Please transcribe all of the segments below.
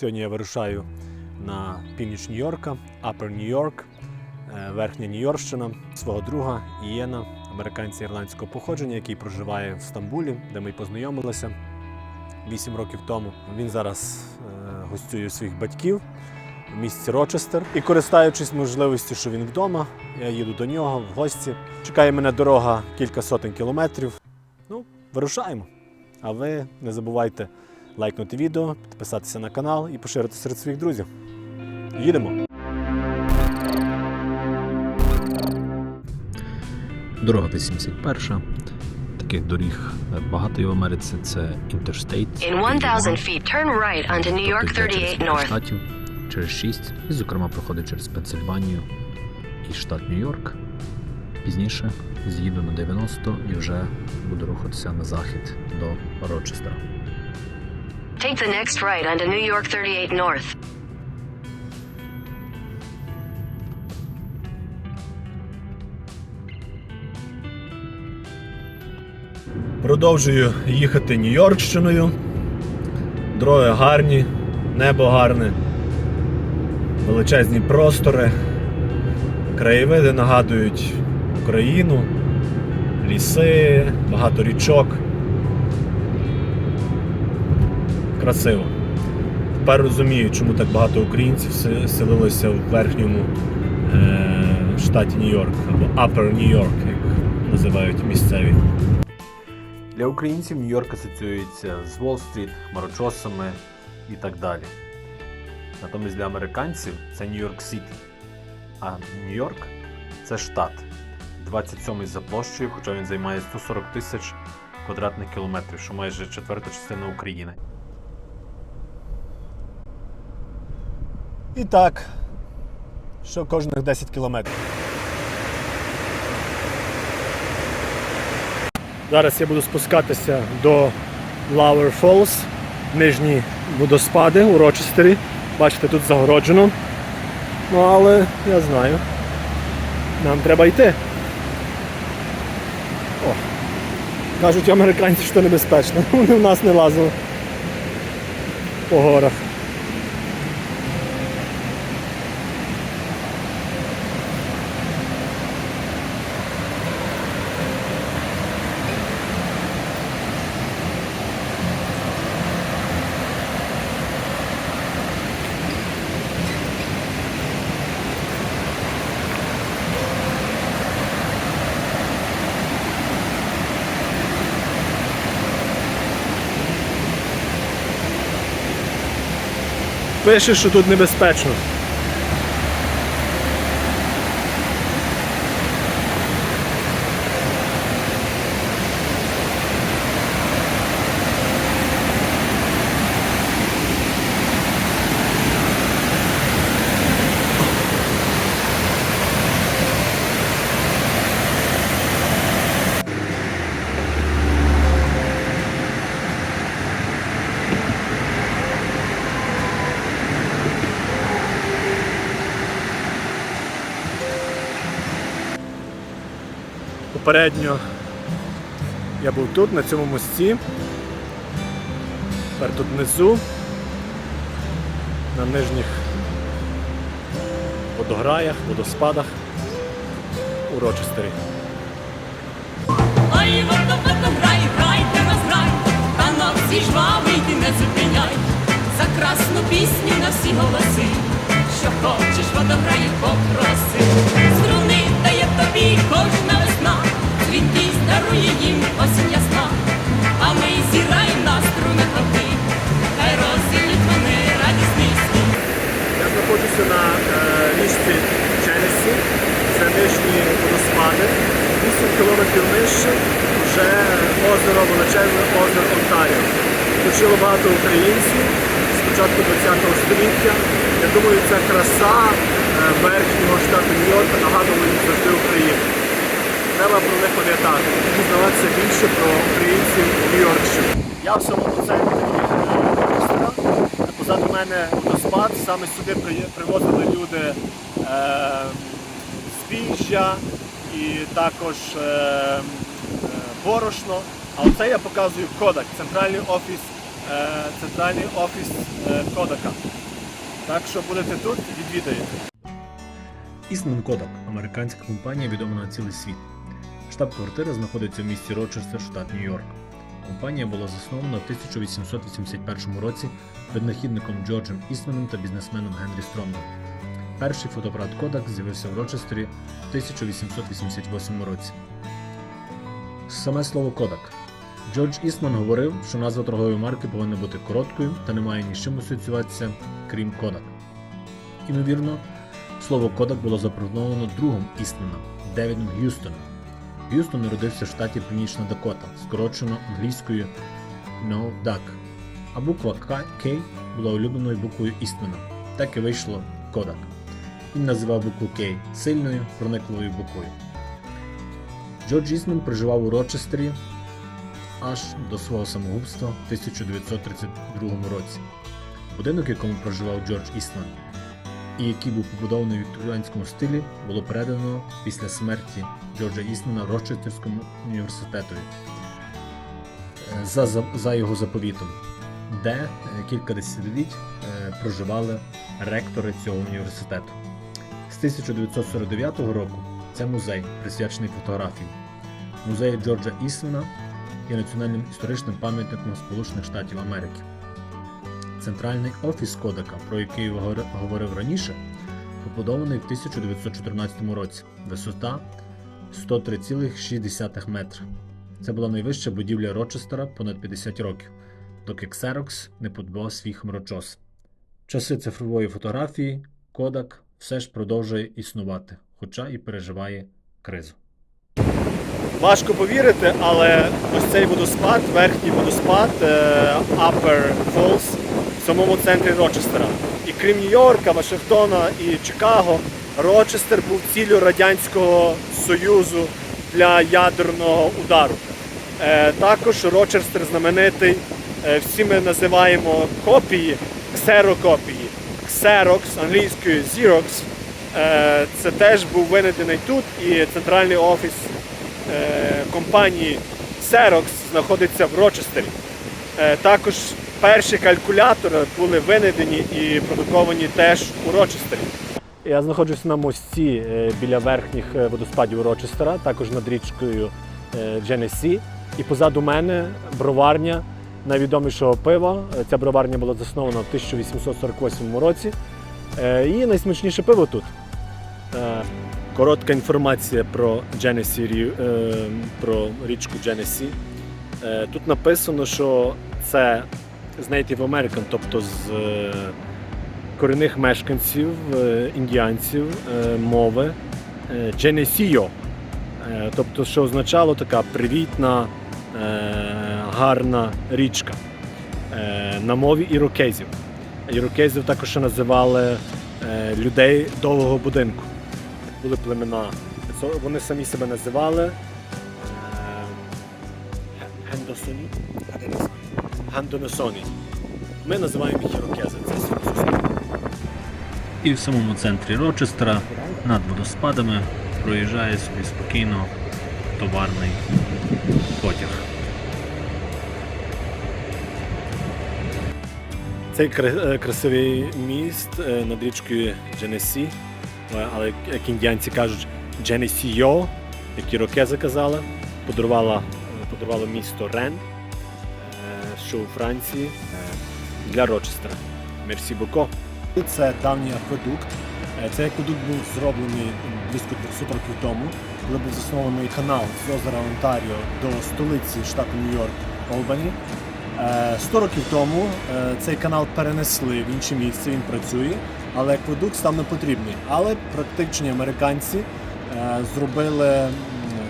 Сьогодні я вирушаю на північ Нью-Йорка, Upper New York, е, верхня Нью-Йоркщина, свого друга Ієна, американця ірландського походження, який проживає в Стамбулі, де ми й познайомилися 8 років тому. Він зараз е, гостює своїх батьків в місті Рочестер. І користуючись можливістю, що він вдома, я їду до нього в гості. Чекає мене дорога кілька сотень кілометрів. Ну, вирушаємо. А ви не забувайте лайкнути відео, підписатися на канал і поширити серед своїх друзів. Їдемо! Дорога 81. Таких доріг багато і в Америці. Це Interstate. In 1000 feet, turn right onto New York тобто 38 через North. штатів, через 6, і, зокрема, проходить через Пенсильванію і штат Нью-Йорк. Пізніше з'їду на 90 і вже буду рухатися на захід до Рочестера. Take the next right onto New York 38 North. Продовжую їхати Нью-Йоркщиною. Дороги гарні, небо гарне, величезні простори. Краєвиди нагадують Україну, ліси, багато річок. Красиво. Тепер розумію, чому так багато українців се- селилося в верхньому е- штаті Нью-Йорк або Upper New York, як називають місцеві. Для українців Нью-Йорк асоціюється з Уолл-стріт, хмарочосами і так далі. Натомість для американців це Нью-Йорк Сіті. А Нью-Йорк це штат, 27-й за площею, хоча він займає 140 тисяч квадратних кілометрів, що майже четверта частина України. І так, що кожних 10 кілометрів. Зараз я буду спускатися до Lower Falls, нижні водоспади у Рочестері. Бачите, тут загороджено. Ну, але я знаю. Нам треба йти. О. Кажуть американці, що небезпечно. Вони в нас не лазили по горах. Пише, що тут небезпечно. Попередньо я був тут, на цьому мості. Тепер тут внизу, на нижніх водограях, водоспадах у Рочестері. Ой, варто, варто, грай, грайте розграй, та на всі жвавий ти не зупиняй, за красну пісню на всі голоси, що хочеш, водограй попроси. Струни дає тобі кожна весна, світлість дарує їм осінь ясна, а ми зіграй на струнах роки, хай розділять вони радісний світ. Я знаходжуся на е, річці Челесі, це нижні водоспади. 8 кілометрів нижче вже озеро, величезне озеро Онтаріо. Тут багато українців з початку ХХ століття. Я думаю, ця краса е, верхнього штату Нью-Йорка нагадувала їм завжди Україну. Треба про них пам'ятати, дізнаватися більше про українців Нью-Йоркщини. Я в самому центрі Рочестера. Позаду мене водоспад, саме сюди при- привозили люди е, збіжжя і також е, е, борошно. А оце я показую Кодак, центральний офіс е, центральний офіс е, Кодака. Так що будете тут, відвідаєте. Eastman Kodak – американська компанія, відома на цілий світ. Штаб-квартира знаходиться в місті Рочестер, штат Нью-Йорк. Компанія була заснована в 1881 році винахідником Джорджем Істманом та бізнесменом Генрі Стронгом. Перший фотоапарат Kodak з'явився в Рочестері в 1888 році. Саме слово Kodak. Джордж Істман говорив, що назва торгової марки повинна бути короткою та не має ні з чим асоціюватися, крім Kodak. Імовірно, Слово Кодак було запропоновано другом Істмана Девідом Г'юстоном. Г'юстон народився в штаті Північна Дакота, скорочено англійською No Duck, а буква К була улюбленою буквою Істмана. Так і вийшло Кодак. Він називав букву К сильною, проникливою буквою. Джордж Істман проживав у Рочестері аж до свого самогубства в 1932 році. Будинок, в якому проживав Джордж Істман, і який був побудований у вікторіанському стилі, було передано після смерті Джорджа Істмана Рочестерському університетові е, за, за, за його заповітом, де е, кілька десятиліть е, проживали ректори цього університету. З 1949 року це музей, присвячений фотографії. Музей Джорджа Істмана є національним історичним пам'ятником Сполучених Штатів Америки. Центральний офіс Кодака, про який я говорив раніше, побудований в 1914 році. Висота 103,6 метра. Це була найвища будівля Рочестера понад 50 років, доки Xerox не подбав свій хмарочос. Часи цифрової фотографії Кодак все ж продовжує існувати, хоча і переживає кризу. Важко повірити, але ось цей водоспад, верхній водоспад е, Upper Falls в самому центрі Рочестера. І крім Нью-Йорка, Вашингтона і Чикаго, Рочестер був ціллю Радянського Союзу для ядерного удару. Е, Також Рочестер знаменитий, е, всі ми називаємо копії, ксерокопії. Xerox, англійською Xerox. Е, Це теж був винайдений тут і центральний офіс компанії Xerox знаходиться в Рочестері. Також перші калькулятори були винайдені і продуковані теж у Рочестері. Я знаходжуся на мості е, біля верхніх е, водоспадів Рочестера, також над річкою е, Дженесі. І позаду мене броварня найвідомішого пива. Ця броварня була заснована в 1848 році. І найсмачніше пиво тут. Коротка інформація про е, про річку. Е, Тут написано, що це з Native American, тобто з корінних мешканців, е, індіанців е, мови. Е, Тобто, що означало така привітна, е, гарна річка на мові ірокезів. Ірокезів також називали людей довгого будинку були племена. Вони самі себе називали. Гандоносоні. Ми називаємо їх ірокези. І в самому центрі Рочестера над водоспадами проїжджає собі спокійно товарний потяг. Цей е, красивий міст е, над річкою Дженесі, але як- індіанці кажуть, Дженесіо, як ірокези казали, подарувала, е, місто Рен, е, що у Франції, для Рочестера. Мерсі Боко. Це давній акведукт. Е, Цей акведукт був зроблений близько 200 років тому, коли був заснований канал з озера Онтаріо до столиці штату Нью-Йорк Олбані. Е, 100 років тому е, цей канал перенесли в інше місце, він працює, але акведукт став не потрібний. Але практичні американці е, зробили м,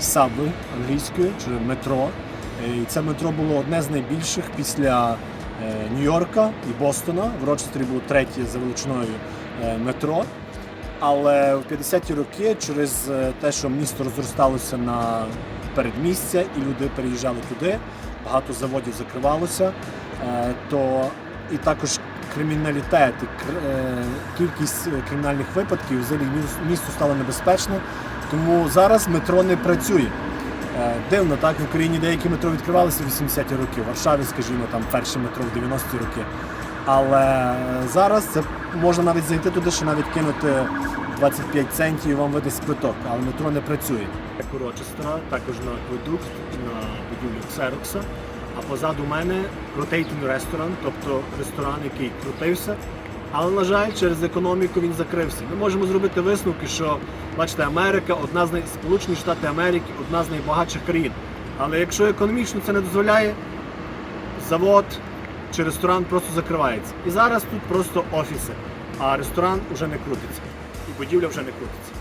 сабви англійською чи метро. Е, І це метро було одне з найбільших після е, Нью-Йорка і Бостона. В Рочестері було третє за величиною е, метро. Але в 50-ті роки, через е, те, що місто розросталося на передмістя і люди переїжджали туди, багато заводів закривалося, е, то і також криміналітет, е, кількість е, кримінальних випадків взагалі міс- місту стало небезпечно. Тому зараз метро не працює. Е, Дивно, так в Україні деякі метро відкривалися в 80-ті роки, в Варшаві, скажімо, там перше метро в 90-ті роки. Але зараз це можна навіть зайти туди, що навіть кинути 25 центів і вам видасть квиток, але метро не працює. Як у також на акведукт, на будівлю Ксерокса. А позаду мене ротейтинг ресторан, тобто ресторан, який крутився. Але, на жаль, через економіку він закрився. Ми можемо зробити висновки, що бачите, Америка одна з най... Штати Америки одна з найбагатших країн. Але якщо економічно це не дозволяє, завод чи ресторан просто закривається. І зараз тут просто офіси, а ресторан вже не крутиться. І будівля вже не крутиться.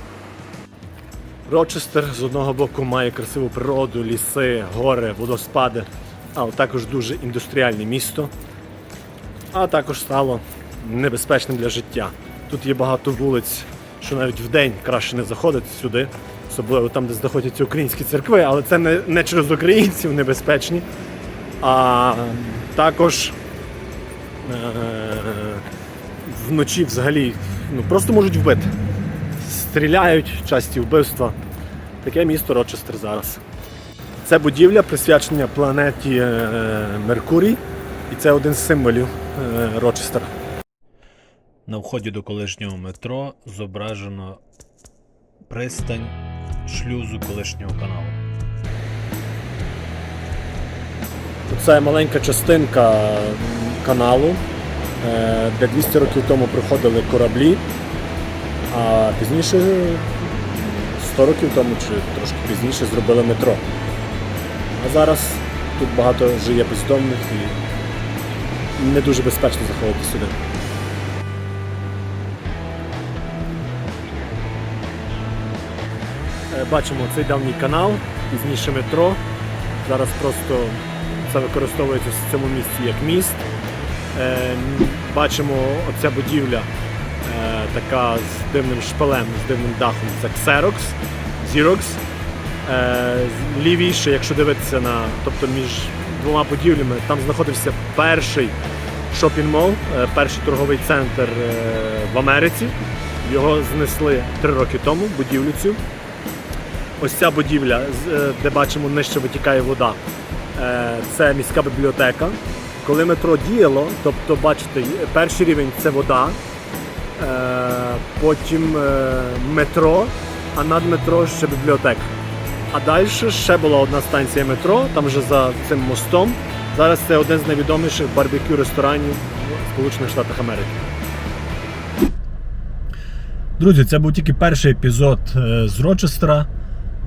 Рочестер з одного боку має красиву природу, ліси, гори, водоспади, але також дуже індустріальне місто, а також стало небезпечним для життя. Тут є багато вулиць, що навіть в день краще не заходити сюди, особливо там, де знаходяться українські церкви, але це не, не через українців небезпечні, а також е- вночі взагалі ну, просто можуть вбити. Стріляють, часті вбивства. Таке місто Рочестер зараз. Це будівля присвячена планеті е, Меркурій, і це один з символів е, Рочестера. На вході до колишнього метро зображено пристань шлюзу колишнього каналу. Це маленька частинка каналу, е, де 200 років тому приходили кораблі, а пізніше, 100 років тому чи трошки пізніше, зробили метро. А зараз тут багато жиє бездомних і не дуже безпечно заходити сюди. Бачимо цей давній канал, пізніше метро. Зараз просто це використовується в цьому місці як міст. Е, Бачимо оця будівля е, така з дивним шпалем, з дивним дахом. Це Xerox, Xerox. Е, Лівіше, якщо дивитися на, тобто між двома будівлями, там знаходився перший шопінг-мол, е, перший торговий центр е, в Америці. Його знесли три роки тому, будівлю цю. Ось ця будівля, е, де бачимо нижче витікає вода. Е, Це міська бібліотека. Коли метро діяло, тобто, бачите, перший рівень це вода, е, потім метро, а над метро ще бібліотека. А далі ще була одна станція метро, там вже за цим мостом. Зараз це один з найвідоміших барбекю ресторанів Сполучених Штатах Америки. Друзі, це був тільки перший епізод з Рочестера.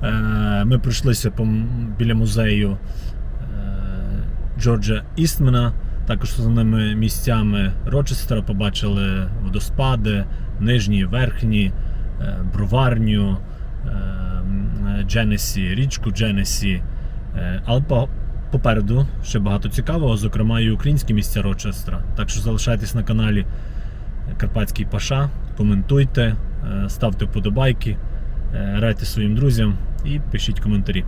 Е, Ми пройшлися біля музею е, Джорджа Істмена. Також основними місцями Рочестера побачили водоспади, нижні, верхні, е, броварню, Дженесі, річку Дженесі. Але попереду ще багато цікавого, зокрема і українські місця Рочестера. Так що залишайтесь на каналі Карпатський Паша, коментуйте, ставте вподобайки, радьте своїм друзям і пишіть коментарі.